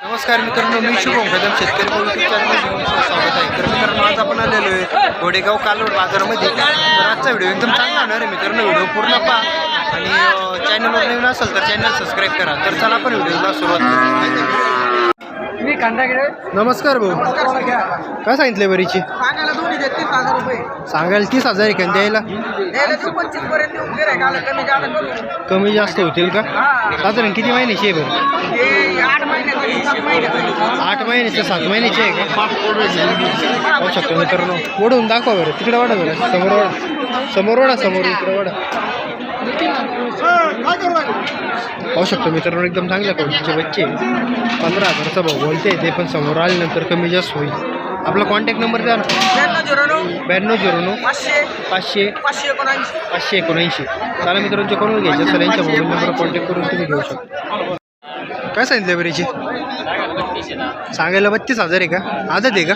नमस्कार मित्रांनो मी शुभम कदम शेतकरी स्वागत आहे. तर मित्रांनो आज आपण आलेलो आहे गोडेगाव कालोड बाजारामध्ये. तर आजचा व्हिडिओ एकदम चांगला होणार आहे मित्रांनो व्हिडिओ पूर्ण पहा. आणि चॅनलवर नवीन असेल तर चॅनल सबस्क्राईब करा. तर चला आपण व्हिडिओला सुरुवात नमस्कार भाऊ. काय सांगितले बरीची? सांगायला तीस हजार आहे का द्यायला? कमी जास्त होतील का? साधारण किती महिन्याची आहे बरं? आठ महिन्याचे सात महिन्याचे आहे का? पाहू शकतो मित्रांनो. ओढून दाखवा बरं. तिकडे वाढा बरं समोर वाढा. समोर वाढा समोर इकडे वाढा. पाहू शकतो मित्रांनो एकदम चांगल्या क्वालिटीचे बच्चे पंधरा हजारचा भाऊ बोलते ते पण समोर आल्यानंतर कमी जास्त होईल. आपला कॉन्टॅक्ट नंबर द्या ब्याण्णव झिरो नऊ ब्याण्णव झिरो नऊ पाचशे पाचशे पाचशे एकोणऐंशी. पाचशे एकोणऐंशी मित्रांचे करून घ्यायचे सर यांच्या मोबाईल नंबर कॉन्टॅक्ट करून तुम्ही घेऊ शकता. काय सांगितलं बरीची सांगायला बत्तीस हजार आहे का? आदत आहे का?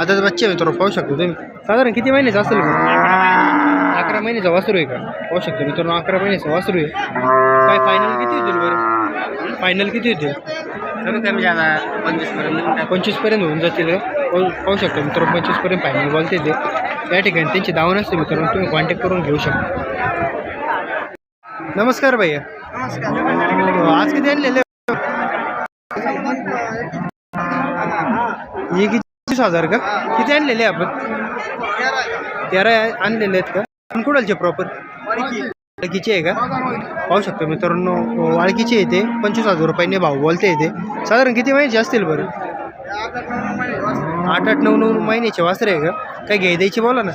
आदत बच्चे मित्र पाहू शकतो तुम्ही. साधारण किती महिन्याचं असेल? अकरा महिन्याचा वासरू आहे का? पाहू शकतो मित्रांनो अकरा महिन्याचा वासरू आहे. काय फायनल किती होतील बरं? फायनल किती होतील? पंचवीसपर्यंत होऊन जातील? पाहू शकतो मित्रांनो पंचवीसपर्यंत फायनल बोलते ते. या ठिकाणी त्यांची दावण असते मित्रांनो तुम्ही कॉन्टॅक्ट करून घेऊ शकता. नमस्कार भैया. आज किती आणलेले? हे किती हजार का? किती आणलेले आपण? तेरा आणलेले आहेत का? पण कुणालचे प्रॉपर वाळकीचे आहे का? पाहू शकतो मित्रांनो वाळकीचे येते पंचवीस हजार रुपयाने भाव बोलते येते साधारण किती महिन्याचे असतील बरं? आठ आठ नऊ नऊ महिन्याचे वासरे आहे का? काय घ्याय द्यायची बोला ना.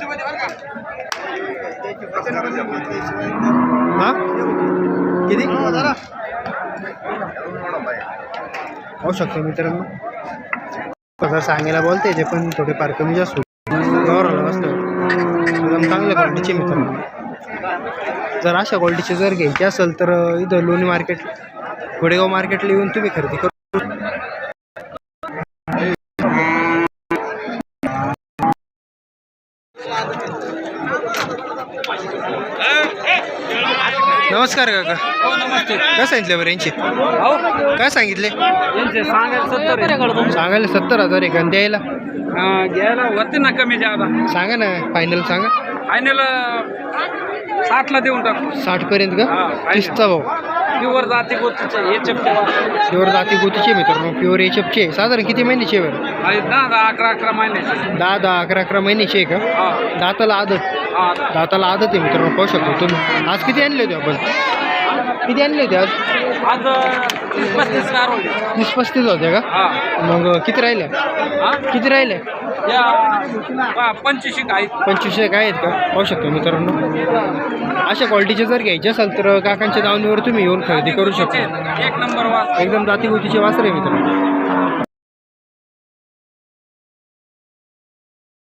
हां? किती? पाहू शकतो मित्रांनो. कसं सांगायला बोलते ते पण थोडेफार कमी जास्त गौरवला एकदम चांगल्या क्वालिटीचे मित्रांनो. जर अशा क्वालिटीचे जर घ्यायचे असेल तर इथं लोणी मार्केट गोडेगाव मार्केटला येऊन तुम्ही खरेदी करू नमस्कार काका. हो काय सांगितले बरं यांची? हो. काय सांगितले? यांचे सांगायला सत्तर आहे. सांगायला सत्तर हजार आहे आणि द्यायला? हा, घ्यायला होते ना कमी जादा. सांगा ना फायनल सांगा. फायनल साठला देऊन टाकू साठपर्यंत का? हा, final. तीसचा भाऊ. प्युअर जाती गोतीचे हे चपटे. प्युअर जाती गोतीचे मित्रांनो प्युअर एचपचे साधारण किती महिन्याचे आहे बरं? दहा दहा अकरा अकरा महिने. दहा दहा अकरा अकरा महिन्याचे आहे का? हा. दाताला आदत. हा दाताला आदत आहे मित्रांनो पाहू शकतो तुम्ही. आज किती आणले होते आपण? किती आणले होते आज? आज तीस पस्तीस कार होते. तीस पस्तीस होते का? हा. मग किती राहिले? हा? किती राहिले? या पा- पंचवीसशे आहेत. पंचवीसशे काय आहेत का? पाहू शकतो मित्रांनो. अशा क्वालिटीचे जर घ्यायचे असेल तर काकांच्या दावणीवर तुम्ही येऊन खरेदी करू शकता. एक नंबर वास. एकदम जातीभोवतीचे वासर आहे मित्रांनो.